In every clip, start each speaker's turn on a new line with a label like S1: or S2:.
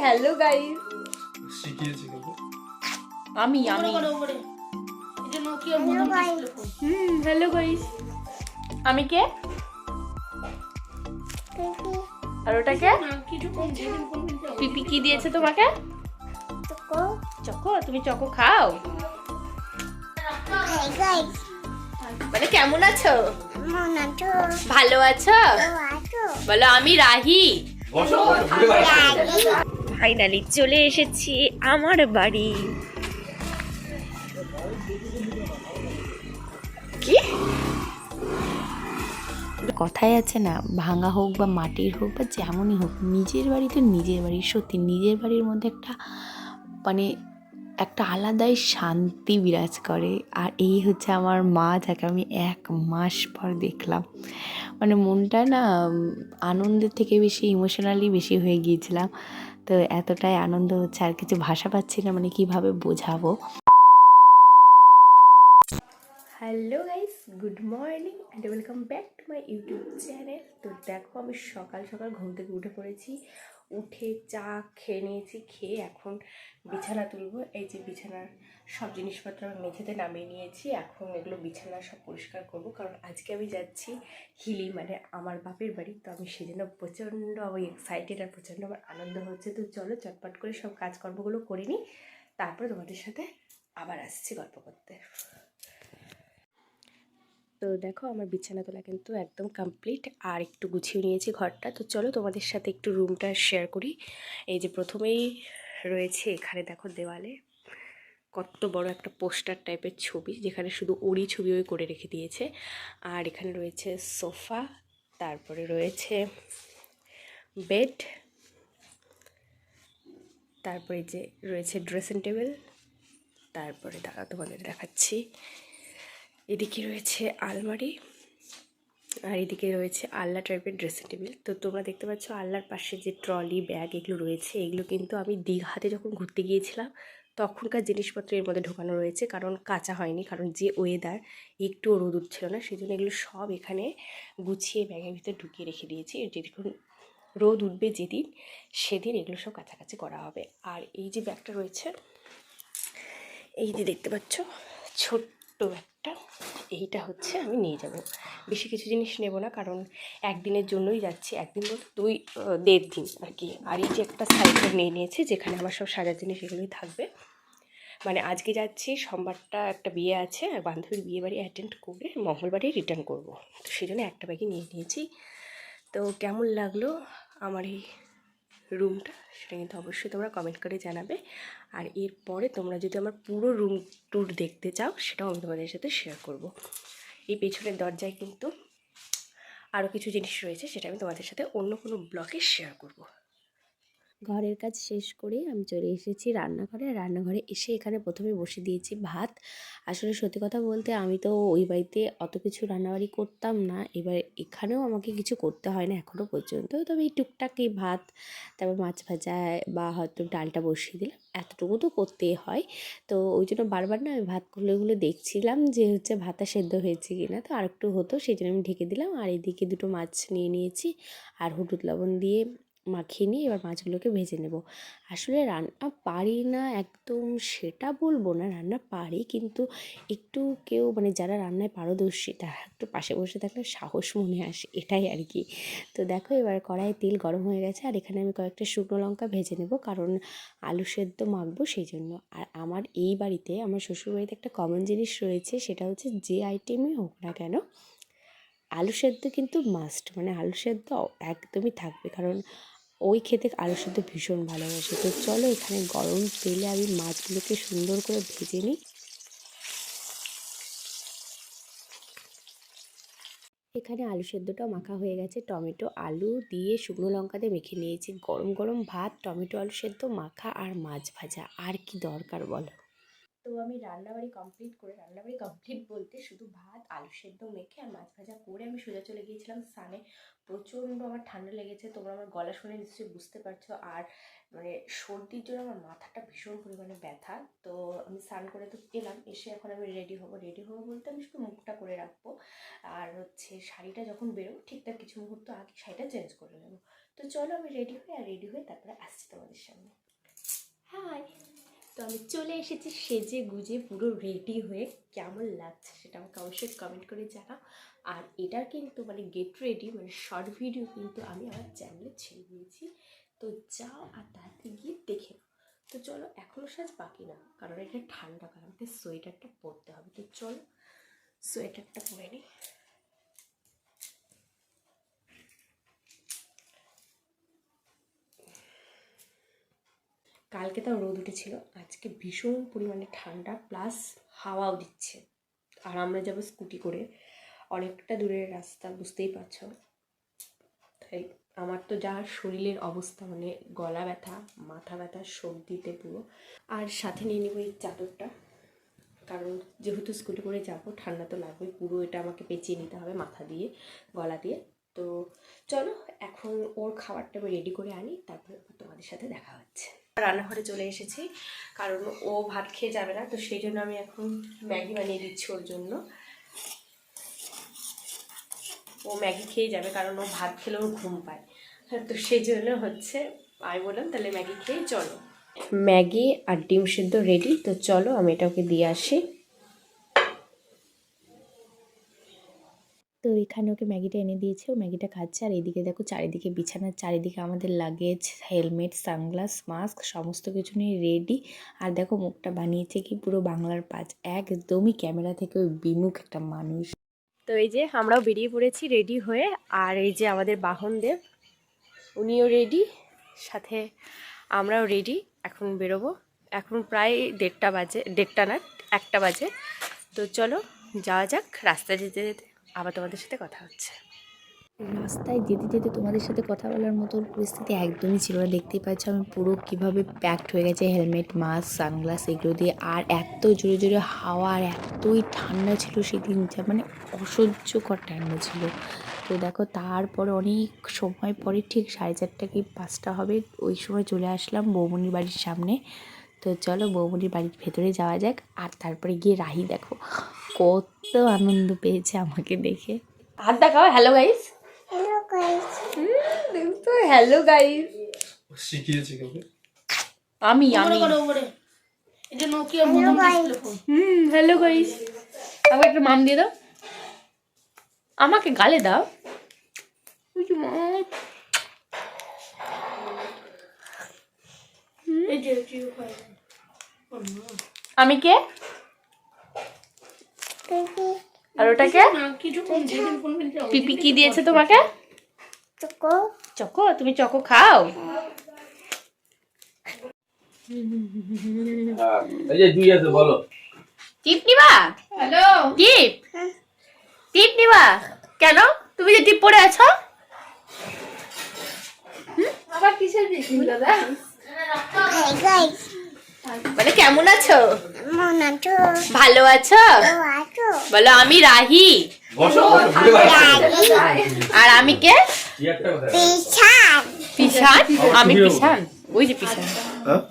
S1: Hello guys
S2: শিখিয়েছি কিন্তু
S1: আমি আমি। হুম হ্যালো গাইস আমি কে? আর ওটাকে
S3: দিন কোন
S1: পিপি কি দিয়েছে তোমাকে? চকো তুমি চকো খাও? মানে কেমন আছো? ভালো আছো? বলো আমি রাহি। ফাইনালি চলে এসেছি আমার বাড়ি। কি? কথাই আছে না, ভাঙা হোক বা মাটির হোক বা যেমনই হোক, নিজের বাড়ি তো নিজের বাড়ি, সত্যি নিজের বাড়ির মধ্যে একটা মানে একটা আলাদাই শান্তি বিরাজ করে। আর এই হচ্ছে আমার মা, যাকে আমি এক মাস পর দেখলাম। মানে মনটা না আনন্দের থেকে বেশি ইমোশনালি বেশি হয়ে গিয়েছিলাম। তো এতটাই আনন্দ হচ্ছে, আর কিছু ভাষা পাচ্ছি না মানে কীভাবে বোঝাবো? Hello guys good morning and welcome back to my YouTube channel তো দেখো আমি সকাল সকাল ঘুম থেকে উঠে পড়েছি। উঠে চা খেয়ে নিয়েছি, খেয়ে এখন বিছানা তুলব। এই যে বিছানার সব জিনিসপত্র আমি মেঝেতে নামিয়ে নিয়েছি, এখন এগুলো বিছানা সব পরিষ্কার করব। কারণ আজকে আমি যাচ্ছি হিলি মানে আমার বাপের বাড়ি, তো আমি সেজন্য প্রচণ্ড আমি এক্সাইটেড আর প্রচণ্ড আমার আনন্দ হচ্ছে। তো চলো চটপট করে সব কাজকর্মগুলো করে নিই, তারপরে তোমাদের সাথে আবার আসছি গল্প করতে। তো দেখো আমার বিছানা তোলা কিন্তু একদম কমপ্লিট আর একটু গুছিয়ে নিয়েছি ঘরটা। তো চলো তোমাদের সাথে একটু রুমটা শেয়ার করি। এই যে প্রথমেই রয়েছে এখানে দেখো দেওয়ালে কত বড় একটা পোস্টার টাইপের ছবি, যেখানে শুধু ওরই ছবি ওই করে রেখে দিয়েছে। আর এখানে রয়েছে সোফা তারপরে রয়েছে বেড তারপরে যে রয়েছে ড্রেসিং টেবিল তারপরে দাঁড়া তোমাদের দেখাচ্ছি। এদিকে রয়েছে আলমারি আর এদিকে রয়েছে আল্লা টাইপের ড্রেসিং টেবিল তো তোমরা দেখতে পাচ্ছ আল্লার পাশে যে ট্রলি ব্যাগ এগুলো রয়েছে, এগুলো কিন্তু আমি দীঘাতে যখন ঘুরতে গিয়েছিলাম, তখনকার জিনিসপত্র এর মধ্যে ঢোকানো রয়েছে, কারণ কাঁচা হয়নি, কারণ যে ওয়েদার একটুও রোদ উঠছিল না সেই জন্য এগুলো সব এখানে গুছিয়ে ব্যাগের ভিতরে ঢুকিয়ে রেখে দিয়েছি। যেদিন রোদ উঠবে যেদিন, সেদিন এগুলো সব কাছাকাছি করা হবে। আর এই যে ব্যাগটা রয়েছে, এই যে দেখতে পাচ্ছ, ছোট্ট একটা এইটা হচ্ছে আমি নিয়ে যাব। বেশি কিছু জিনিস নেব না, কারণ একদিনের জন্যই যাচ্ছি। একদিন বলতে দুই দেড় দিন আর কি। আর এই যে একটা সাইকেল নিয়ে নিয়েছি, যেখানে আমার সব সাজার জিনিস এগুলোই থাকবে। মানে আজকে যাচ্ছি, সোমবারটা একটা বিয়ে আছে, আর বান্ধবীর বিয়ে বাড়ি অ্যাটেন্ড করে মঙ্গলবারে রিটার্ন করব। তো সেই জন্য একটা ব্যাগে নিয়ে নিয়েছি। তো কেমন লাগল আমার এই রুমটা সেটা কিন্তু অবশ্যই তোমরা কমেন্ট করে জানাবে। আর এরপরে তোমরা যদি আমার পুরো রুম ট্যুর দেখতে চাও, সেটাও আমি তোমাদের সাথে শেয়ার করব। এই পেছনের দরজায় কিন্তু আরও কিছু জিনিস রয়েছে, সেটা আমি তোমাদের সাথে অন্য কোনো ব্লকে শেয়ার করব। ঘরের কাজ শেষ করে আমি চলে এসেছি রান্নাঘরে। রান্নাঘরে এসে এখানে প্রথমে বসে দিয়েছি ভাত। আসলে সত্যি কথা বলতে আমি তো ওই বাড়িতে অত কিছু রান্নাবাড়ি করতাম না। এবার এখানেও আমাকে কিছু করতে হয় না এখনও পর্যন্ত। তবে এই টুকটাক এই ভাত, তারপর মাছ ভাজা বা হয়তো ডালটা বসিয়ে দিলাম, এতটুকু তো করতেই হয়। তো ওই জন্য বারবার না আমি ভাতগুলো এগুলো দেখছিলাম যে হচ্ছে ভাতা সেদ্ধ হয়েছে কি না তো আরেকটু হতো, সেই জন্য আমি ঢেকে দিলাম। আর এদিকে দুটো মাছ নিয়ে নিয়েছি। আর হলুদ লবণ দিয়ে মাখিয়ে নিয়ে এবার মাছগুলোকে ভেজে নেব। আসলে রান্না পারি না একদম, সেটা বলব না, রান্না পারি কিন্তু একটু কেউ মানে যারা রান্নায় পারদর্শী তারা একটু পাশে বসে থাকলে সাহস মনে আসে, এটাই আর কি। তো দেখো এবার কড়াইয়ে তেল গরম হয়ে গেছে আর এখানে আমি কয়েকটা শুকনো লঙ্কা ভেজে নেব কারণ আলু সেদ্ধ মাখবো সেই জন্য আর আমার এই বাড়িতে, আমার শ্বশুরবাড়িতে একটা কমন জিনিস রয়েছে সেটা হচ্ছে যে আইটেমই হোক না কেন আলু সেদ্ধ কিন্তু মাস্ট মানে আলু সেদ্ধ একদমই থাকবে। কারণ ওই খেতে আলু সেদ্ধ ভীষণ ভালোবাসে। তো চলো এখানে গরম তেলে আমি মাছগুলোকে সুন্দর করে ভেজে নিই। এখানে আলু সেদ্ধটা মাখা হয়ে গেছে। টমেটো, আলু দিয়ে শুকনো লঙ্কা দিয়ে মেখে নিয়েছি। গরম গরম ভাত, টমেটো, আলু সেদ্ধ, মাখা আর মাছ ভাজা। আর কি দরকার বলো? তো আমি রান্নাবাড়ি কমপ্লিট করে, রান্নাবাড়ি কমপ্লিট বলতে শুধু ভাত, আলু সেদ্ধ, মেখে আর মাছ ভাজা করে আমি সোজা চলে গিয়েছিলাম স্নানে। প্রচণ্ড আমার ঠান্ডা লেগেছে, তোমরা আমার গলা শুনে নিশ্চয়ই বুঝতে পারছ। আর মানে সর্দির জন্য আমার মাথাটা ভীষণ পরিমাণে ব্যথা, তো আমি স্নান করে তো এলাম, এসে এখন আমি রেডি হব। রেডি হব বলতে আমি শুধু মুখটা করে রাখব। আর হচ্ছে শাড়িটা যখন বেরোবো, ঠিক তার কিছু মুহূর্ত আগে শাড়িটা চেঞ্জ করে নেব। তো চলো আমি রেডি হই আর রেডি হয়ে তারপরে আসছি তোমাদের সামনে। হাই তো আমি চলে এসেছি সেজে গুজে পুরো রেডি হয়ে কেমন লাগছে সেটা আমাকে অবশ্যই কমেন্ট করে জানাও। আর এটার কিন্তু মানে গেট রেডি মানে শর্ট ভিডিও কিন্তু আমি আমার চ্যানেলে ছেড়ে দিয়েছি। তো যাও আর তাড়াতাড়ি গিয়ে দেখে নাও। তো চলো এখনও সাজ বাকি না, কারণ এটা ঠান্ডা কারণ সোয়েটারটা পরতে হবে। তো চলো সোয়েটারটা পরে নিই। কালকে তাও রোদ উঠেছিল। আজকে ভীষণ পরিমাণে ঠান্ডা প্লাস হাওয়াও দিচ্ছে। আর আমরা যাব স্কুটি করে। অনেকটা দূরের রাস্তা, বুঝতেই পারছ। তাই আমার তো যা শরীরের অবস্থা মানে গলা ব্যথা, মাথা ব্যথা, সর্দিতে পুরো। আর সাথে নিয়ে নেব এই চাদরটা। কারণ যেহেতু স্কুটি করে যাব, ঠান্ডা তো লাগবে পুরো এটা আমাকে পেঁচিয়ে নিতে হবে মাথা দিয়ে, গলা দিয়ে। তো চলো, এখন ওর খাবারটা আমি রেডি করে আনি। তারপরে তোমাদের সাথে দেখা হচ্ছে। রান্নাঘরে চলে এসেছি। কারণ ও ভাত খেয়ে যাবে না, তো সেই জন্য আমি এখন ম্যাগি বানিয়ে দিচ্ছি ওর জন্য। ও ম্যাগি খেয়ে যাবে, কারণ ও ভাত খেলে ওর ঘুম পায়। তো সেই জন্য হচ্ছে আমি বললাম, তাহলে ম্যাগি খেয়ে চলো। ম্যাগি আর ডিম সিদ্ধ রেডি তো চলো আমি এটা ওকে দিয়ে আসি।
S4: এখানে ওকে ম্যাগিটা এনে দিয়েছে। ও ম্যাগিটা খাচ্ছে আর এদিকে দেখো চারিদিকে বিছানার চারিদিকে আমাদের লাগেজ হেলমেট সানগ্লাস মাস্ক সমস্ত কিছু নিয়ে রেডি আর দেখো মুখটা বানিয়েছে কি পুরো বাংলার পাঁচ। একদমই ক্যামেরা থেকে ওই বিমুখ একটা মানুষ।
S1: তো এই যে আমরাও বেরিয়ে পড়েছি রেডি হয়ে। আর এই যে আমাদের বাহনদেব, উনিও রেডি সাথে আমরাও রেডি এখন বেরোবো। এখন প্রায় দেড়টা বাজে, দেড়টা না, একটা বাজে। তো চলো যাওয়া যাক, রাস্তায় যেতে যেতে। আবার তোমাদের সাথে কথা হচ্ছে।
S4: রাস্তায় যেতে যেতে তোমাদের সাথে কথা বলার মতো পরিস্থিতি একদমই ছিল না। দেখতেই পাচ্ছ আমি পুরো কীভাবে প্যাকড হয়ে গেছে হেলমেট মাস্ক সানগ্লাস এগুলো দিয়ে। আর এত জোরে জোরে হাওয়া আর এতই ঠান্ডা ছিল সেদিন যা মানে অসহ্যকর ঠান্ডা ছিল। তো দেখো তারপরে অনেক সময় পরে ঠিক সাড়ে চারটা কি পাঁচটা হবে, ওই সময় চলে আসলাম বৌমনির বাড়ির সামনে। তো চলো বৌমনির বাড়ির ভেতরে যাওয়া যাক। আর তারপরে গিয়ে রাহি দেখো। কত আনন্দ পেয়েছে আমাকে দেখে।
S1: হাত দেখাও হ্যালো গাইস তো হ্যালো গাইস
S2: শিখিয়েছি কাউকে?
S1: আমি আমি।
S3: এটা নোকিয়া
S1: হুম হ্যালো গাইস আমাকে একটা মাম দিয়ে দাও। আমাকে গালে দাও। ওই যে মা।
S3: এই যে জিও ফাইভ
S1: আমি কে? আর ওটাকে পিপি কি দিয়েছে তোমাকে? চকো। তুমি চকো খাও।
S2: এই যে দুই আছে বলো।
S1: টিপ নিবা?
S3: হ্যালো।
S1: টিপ? টিপ নিবা? কেন? তুমি যে টিপ পরে আছো?
S3: আবার কিসের দিচ্ছি দাদা?
S1: বলে কেমন আছো? ভালো আছো? বলো আমি রাহি। আর আমি কে? পিছান আমি পিছান ওই যে পিছান
S2: হ্যাঁ?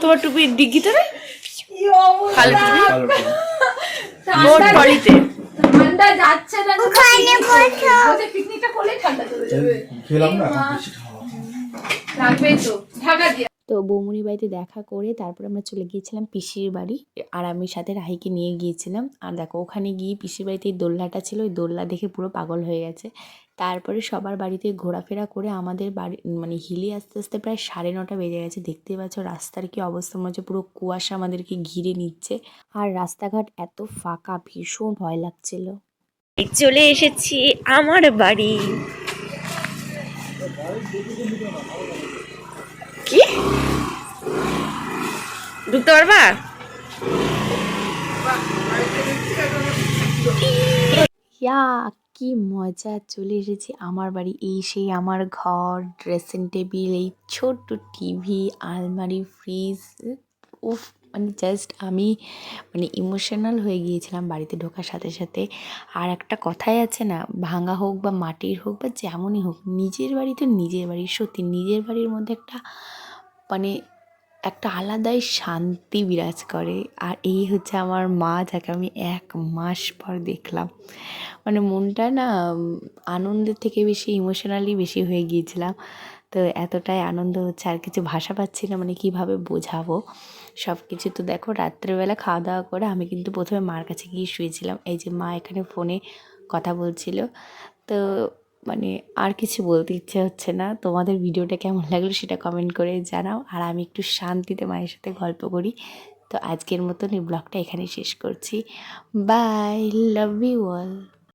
S1: তোমার টুপি ডিগ্গিতে
S2: ভালো
S1: টলিতে
S3: ঠান্ডা যাচ্ছে না ওদের পিকনিকটা করলেই ঠান্ডা চলে যাবে।
S2: খেলাম না
S3: তো ঢাকা দিয়ে।
S4: তো বৌমনির বাড়িতে দেখা করে তারপরে আমরা চলে গিয়েছিলাম পিসির বাড়ি আর আমি সাথে রাহিকে নিয়ে গিয়েছিলাম। আর দেখো ওখানে গিয়ে পিসির বাড়িতে এই দোলনাটা ছিল ওই দোলনা দেখে পুরো পাগল হয়ে গেছে। তারপরে সবার বাড়িতে ঘোরাফেরা করে আমাদের বাড়ি মানে হিলি আস্তে আস্তে প্রায় সাড়ে নটা বেজে গেছে। দেখতেই পাচ্ছ রাস্তার কি অবস্থা মনে হচ্ছে পুরো কুয়াশা আমাদেরকে ঘিরে নিচ্ছে। আর রাস্তাঘাট এত ফাঁকা ভীষণ ভয় লাগছিল।
S1: চলে এসেছি আমার বাড়ি। কি? ঢুকতে পারবা?
S4: ইয়া, কি মজা চলে এসেছে আমার বাড়ি। এই সেই আমার ঘর ড্রেসিং টেবিল এই ছোট্ট টিভি আলমারি ফ্রিজ উফ মানে জাস্ট আমি মানে ইমোশনাল হয়ে গিয়েছিলাম বাড়িতে ঢোকার সাথে সাথে। আর একটা কথাই আছে না, ভাঙা হোক বা মাটির হোক বা যেমনই হোক, নিজের বাড়ি তো নিজের বাড়ি, সত্যি নিজের বাড়ির মধ্যে একটা মানে একটা আলাদাই শান্তি বিরাজ করে। আর এই হচ্ছে আমার মা, যাকে আমি এক মাস পর দেখলাম। মানে মনটা না আনন্দের থেকে বেশি ইমোশনালি বেশি হয়ে গিয়েছিলাম। তো এতটাই আনন্দ হচ্ছে, আর কিছু ভাষা পাচ্ছি না মানে কীভাবে বোঝাবো? সব কিছু তো দেখো, রাত্রেবেলা খাওয়া দাওয়া করে আমি কিন্তু প্রথমে মার কাছে গিয়ে শুয়েছিলাম। এই যে মা এখানে ফোনে কথা বলছিল। তো মানে আর কিছু বলতে ইচ্ছে হচ্ছে না। তোমাদের ভিডিওটা কেমন লাগল সেটা কমেন্ট করে জানাও। আর আমি একটু শান্তিতে মায়ের সাথে গল্প করি। তো আজকের মতন এই ব্লগটা এখানে শেষ করছি। By love you all